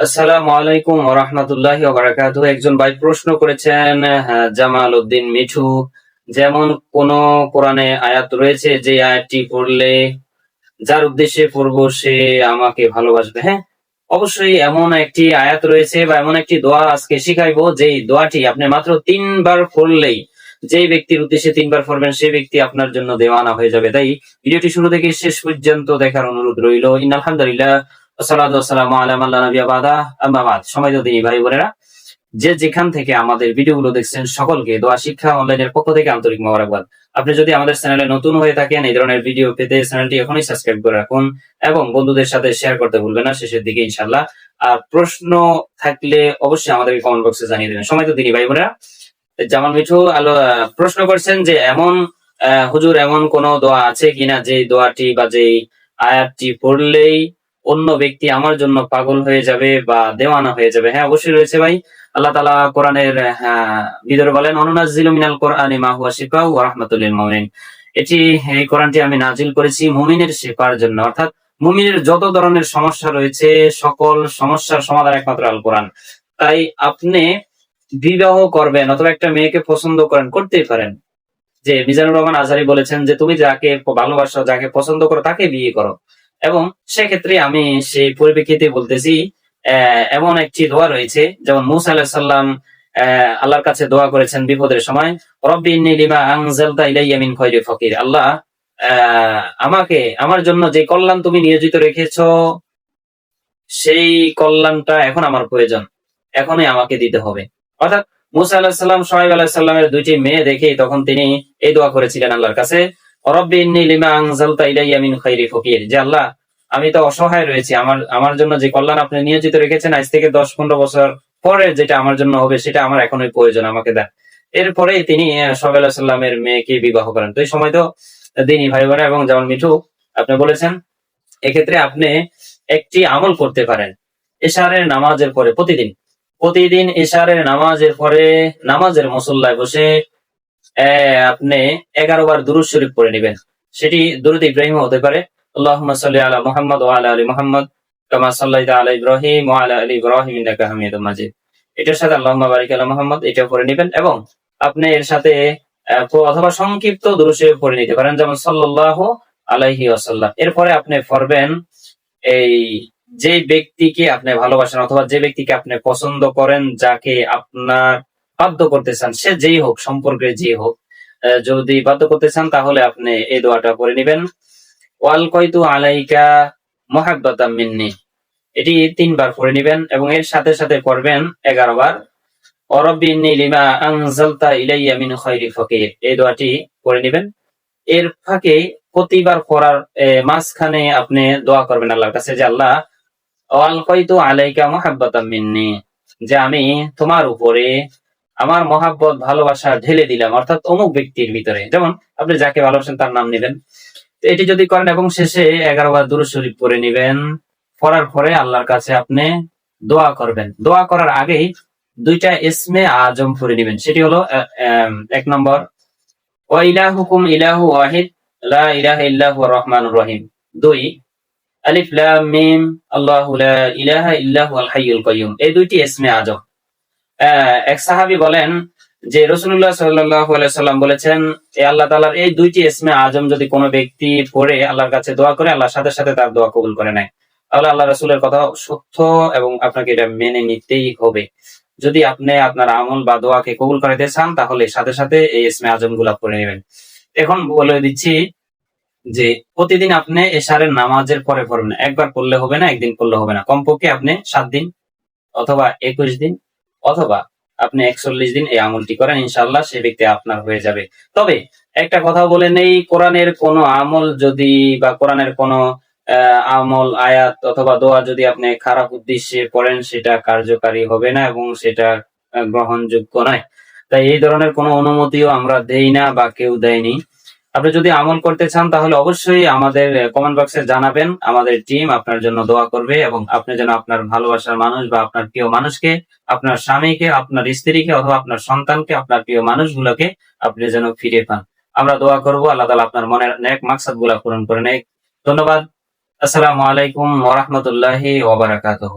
আসসালামু আলাইকুম ওরহমতুল্লাহি ওবারাকাতু একজন ভাই প্রশ্ন করেছেন হ্যাঁ, জামাল উদ্দিন মিঠু যেমন কোন কোরআনে আয়াত রয়েছে যে আয়াতটি পড়লে যার উদ্দেশ্যে পড়ব সে আমাকে ভালোবাসবে? হ্যাঁ অবশ্যই এমন একটি আয়াত রয়েছে বা এমন একটি দোয়া আজকে শিখাইবো যেই দোয়াটি আপনি মাত্র তিনবার পড়লেই যেই ব্যক্তির উদ্দেশ্যে তিনবার পড়বেন সেই ব্যক্তি আপনার জন্য দেওয়ানা হয়ে যাবে। তাই ভিডিওটি শুরু থেকে শেষ পর্যন্ত দেখার অনুরোধ রইল। ইন আলহামদুলিল্লাহ যে যেখান থেকে আমাদের দেখছেন, সকলকে দোয়া, শিক্ষা পক্ষ থেকে আন্তরিক আপনি যদি আমাদের চ্যানেলে নতুন হয়ে থাকেন, এই ধরনের ভিডিও পেতে চ্যানেলটি এখনই সাবস্ক্রাইব করে রাখুন এবং বন্ধুদের সাথে শেয়ার করতে ভুলবেন না। শেষের দিকে ইনশাল্লাহ আর প্রশ্ন থাকলে অবশ্যই আমাদেরকে কমেন্ট বক্সে জানিয়ে দেবেন। সময় তো দিনী ভাই বোনেরা, জামাল মিঠু আলো প্রশ্ন করছেন যে এমন হুজুর এমন কোন দোয়া আছে কিনা? যে দোয়াটি বা যে আয়াতটি পড়লেই অন্য ব্যক্তি আমার জন্য পাগল হয়ে যাবে বা দেওয়ানা হয়ে যাবে। হ্যাঁ অবশ্যই রয়েছে ভাই। আল্লাহ তালা কোরআনের হ্যাঁ, ভিতরে বলেন অনুনাজিল মিনাল কোরআনে মা হুয়া শিফা ওয়া রাহমাতুল লিল মুমিনিন। এটি এই কোরআনটি আমি নাজিল করেছি মুমিনের শেফার জন্য। অর্থাৎ মুমিনের যত ধরনের সমস্যা রয়েছে সকল সমস্যার সমাধান একমাত্র আল কোরআন তাই আপনি বিবাহ করবেন অথবা একটা মেয়েকে পছন্দ করেন করতেই পারেন। যে মিজানুর রহমান আজারি বলেছেন যে তুমি যাকে ভালোবাসো যাকে পছন্দ করো তাকে বিয়ে করো। এবং সেক্ষেত্রে আমি সেই পরিপ্রেক্ষিতে বলতেছি এমন একটি দোয়া রয়েছে, যেমন মুসা আলাহিসাল্লাম আহ আল্লাহর কাছে দোয়া করেছেন বিপদের সময়, রব্বি লিমা মিন খৈরি ফকির। আল্লাহ আমাকে, আমার জন্য যে কল্যাণ তুমি নিয়োজিত রেখেছো, সেই কল্যাণটা এখন আমার প্রয়োজন, এখনই আমাকে দিতে হবে। অর্থাৎ মুসা আলাহিসাল্লাম সোহাইব আলাহিসাল্লামের দুইটি মেয়ে দেখেই তখন তিনি এই দোয়া করেছিলেন আল্লাহর কাছে। আমি তো অসহায় রয়েছি, আমার আমার জন্য যে কল্যাণ আপনি নিয়োজিত রেখেছেন, আজ থেকে দশ পনেরো বছর পরে যেটা আমার জন্য হবে, সেটা আমার এখনই প্রয়োজন, আমাকে দেন। এরপরে তিনি সোহাইব আলাহিসাল্লামের মেয়েকে বিবাহ করেন। তো এই সময় তো দিনী ভাই বোনেরা এবং যেমন মিঠু, আপনি বলেছেন, এক্ষেত্রে আপনি একটি আমল করতে পারেন, এশারের নামাজের পরে, প্রতিদিন। প্রতিদিন এশারের নামাজের পরে, নামাজের মুসল্লায় বসে আপনি এগারো বার দুরুদ শরীফ পড়ে নেবেন। সেটি দুরুদ ইব্রাহিম হতে পারে। আল্লাহুম্মা সাল্লি আলা মুহাম্মদ ওয়া আলা আলি মুহাম্মদ, কামা সাল্লাইতা আলা ইব্রাহিম ওয়া আলা ইব্রাহিম ইন্নাকা মাজিদ। এটার সাথে আল্লাহুম্মা বারিক আলা মুহাম্মদ, এটাও পড়ে নেবেন এবং আপনি এর সাথে অথবা সংক্ষিপ্ত দুরুদ শরীফ পড়ে নিতে পারেন। যেমন সাল্লাল্লাহু আলাইহি ওয়াসাল্লাম। এরপরে আপনি পড়বেন এই যে ব্যক্তিকে আপনি ভালোবাসেন অথবা যে ব্যক্তিকে আপনি পছন্দ করেন, যাকে আপনার বাধ্য করতে চান, সে যেই হোক, সম্পর্কে যে হোক যদি বাধ্য করতে চান, তাহলে আপনি এই দোয়াটা করে নেবেন। ওয়াল কয়তু আলাইকা মহাব্বাতাম মিন্নি। এটি তিনবার পড়ে নেবেন এবং এর সাথে সাথে পড়বেন এগারো বার লিমা ইলাইয়া মিন খৈরি ফকির। এই দোয়াটি নেবেন। এর ফাঁকে প্রতিবার পড়ার মাঝখানে আপনি দোয়া করবেন আল্লাহর কাছে যে, আল্লাহ, ওয়াল কয়তু আলাইকা মহাব্বাতাম মিন্নি, যে আমি তোমার উপরে আমার মহাব্বত, ভালোবাসা ঢেলে দিলাম, অর্থাৎ অমুক ব্যক্তির ভিতরে। যেমন আপনি যাকে ভালোবাসেন তার নাম নেবেন। এটি যদি করেন এবং শেষে এগারো বার দুরূদ শরীফ পরে নেবেন। পড়ার পরে আল্লাহর কাছে আপনি দোয়া করবেন। দোয়া করার আগেই দুইটা ইসমে আজম পড়ে নেবেন। সেটি হলো এক নম্বর ও ইলাহুকুম ইলাহু ওয়াহিদ, লা ইলাহা ইল্লাহু রহমানুর রহিম। দুই, আলিফ লাম মিম, আল্লাহু লা ইলাহা ইল্লাহু আল হাইয়ুল কাইয়ুম। এই দুইটি ইসমে আজম। এক সাহাবী বলেন যে রসুল্লাহ সাল্লাম বলেছেন আল্লাহ তালার এই দুইটি ইসমে আজম যদি কোনো ব্যক্তি পড়ে, আল্লাহর কাছে দোয়া করে, আল্লাহর সাথে সাথে তার দোয়া কবুল করে নেয়। তাহলে আল্লাহ রাসূলের কথা সত্য এবং আপনাকে এটা মেনে নিতেই হবে। যদি আপনি আপনার আমল বা দোয়াকে কবুল করাতে চান, তাহলে সাথে সাথে এই ইসমে আজমগুলা পড়ে নেবেন। এখন বলে দিচ্ছি যে প্রতিদিন আপনি এশারের নামাজের পরে পড়বেন একবার পড়লে হবে না, একদিন পড়লে হবে না। কমপক্ষে আপনি সাত দিন অথবা একুশ দিন অথবা আপনি একচল্লিশ দিন এই আমলটি করেন ইনশাল্লাহ সে ব্যক্তি আপনার হয়ে যাবে। তবে একটা কথা বলে নেই, কোরআনের কোন আমল যদি বা কোরআনের কোন আমল, আয়াত অথবা দোয়া যদি আপনি খারাপ উদ্দেশ্যে পড়েন, সেটা কার্যকারী হবে না এবং সেটা গ্রহণযোগ্য নয়। তাই এই ধরনের কোনো অনুমতিও আমরা দেই না বা কেউ দেয়নি। আপনি যদি আমল করতে চান, তাহলে অবশ্যই আমাদের কমেন্ট বক্সে জানাবেন। আমাদের টিম আপনার জন্য দোয়া করবে এবং আপনি যেন আপনার ভালোবাসার মানুষ বা আপনার প্রিয় মানুষকে, আপনার স্বামীকে, আপনার স্ত্রীকে অথবা আপনার সন্তানকে, আপনার প্রিয় মানুষগুলোকে আপনি যেন ফিরে পান। আমরা দোয়া করব, আল্লাহ তালা আপনার মনের নেক মাকসাদগুলা পূরণ করে নেক। ধন্যবাদ। আসসালামু আলাইকুম ওরহমতুল্লাহি ওবরাকাতুহ